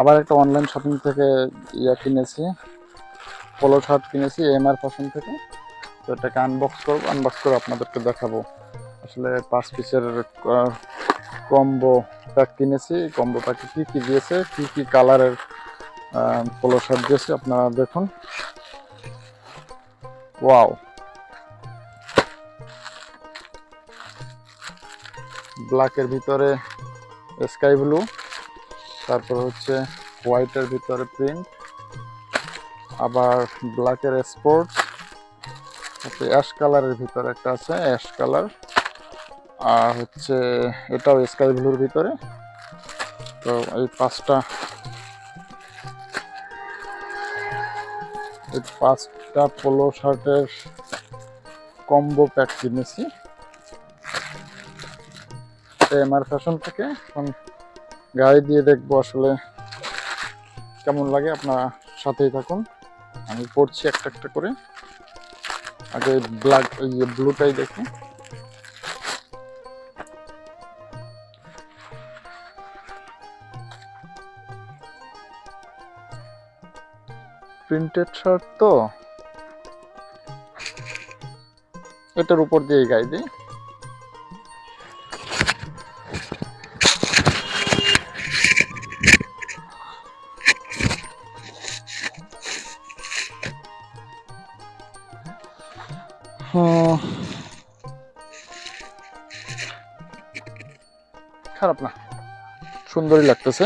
আবার একটা online shopping থেকে ইয়া কিনেছি পোলো শার্ট কিনেছি এম আর ফ্যাশন থেকে। তো এটাকে আনবক্স করব আনবক্স করে আপনাদেরকে দেখাবো। আসলে পাঁচ পিসের কম্বো প্যাক কিনেছি। কম্বো প্যাকে কী কী দিয়েছে, কী কী কালারের পোলো শার্ট দিয়েছে, আপনারা দেখুন। ওয়াও ব্ল্যাকের ভিতরে স্কাই ব্লু তারপর হচ্ছে হোয়াইটের ভিতরে প্রিন্ট আবার ব্ল্যাকের স্পোর্টস অ্যাশ কালারের ভিতরে একটা আছে অ্যাশ কালার আর হচ্ছে এটাও স্কাই ব্লুর ভিতরে। তো এই পাঁচটা এই পাঁচটা পোলো শার্টের কম্বো প্যাক কিনেছি। এমআর ফ্যাশন থেকে, এখন গায়ে দিয়ে দেখব আসলে কেমন লাগে, আপনারা সাথেই থাকুন। আমি পড়ছি একটা একটা করে। আগে ব্ল্যাক ইয়ে ব্লুটাই দেখি। প্রিন্টেড শার্ট তো? এটার উপর দিয়ে গায়ে দিই। খারাপ না। সুন্দরই লাগতেছে।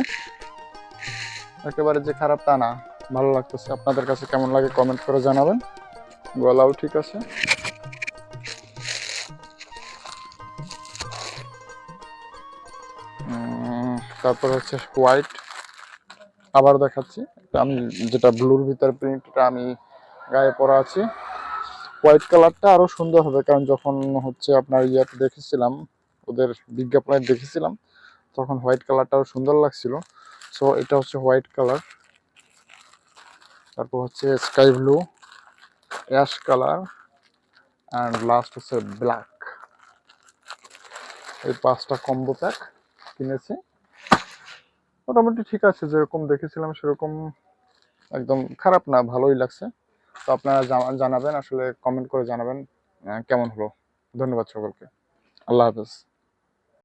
একেবারে যে খারাপ তা না। ভালো লাগতেছে। আপনাদের কাছে কেমন লাগে কমেন্ট করে জানাবেন। গলাও ঠিক আছে। তারপর হচ্ছে হোয়াইট আবার দেখাচ্ছি। আমি যেটা ব্লুর ভিতরে প্রিন্টটা আমি গায়ে পরা আছি। হোয়াইট কালারটা আরও সুন্দর হবে, কারণ যখন হচ্ছে আপনার ইয়াতে দেখেছিলাম, ওদের বিজ্ঞাপনে দেখেছিলাম, তখন হোয়াইট কালারটাও সুন্দর লাগছিল। সো এটা হচ্ছে হোয়াইট কালার তারপর হচ্ছে sky blue ash colour and last হচ্ছে ব্ল্যাক এই পাঁচটা কম্বো প্যাক কিনেছি। মোটামুটি ঠিক আছে, যেরকম দেখেছিলাম সেরকম একদম খারাপ না, ভালোই লাগছে। তো আপনারা জানা- জানাবেন আসলে কমেন্ট করে জানাবেন কেমন হলো? ধন্যবাদ সকলকে। আল্লাহ হাফেজ।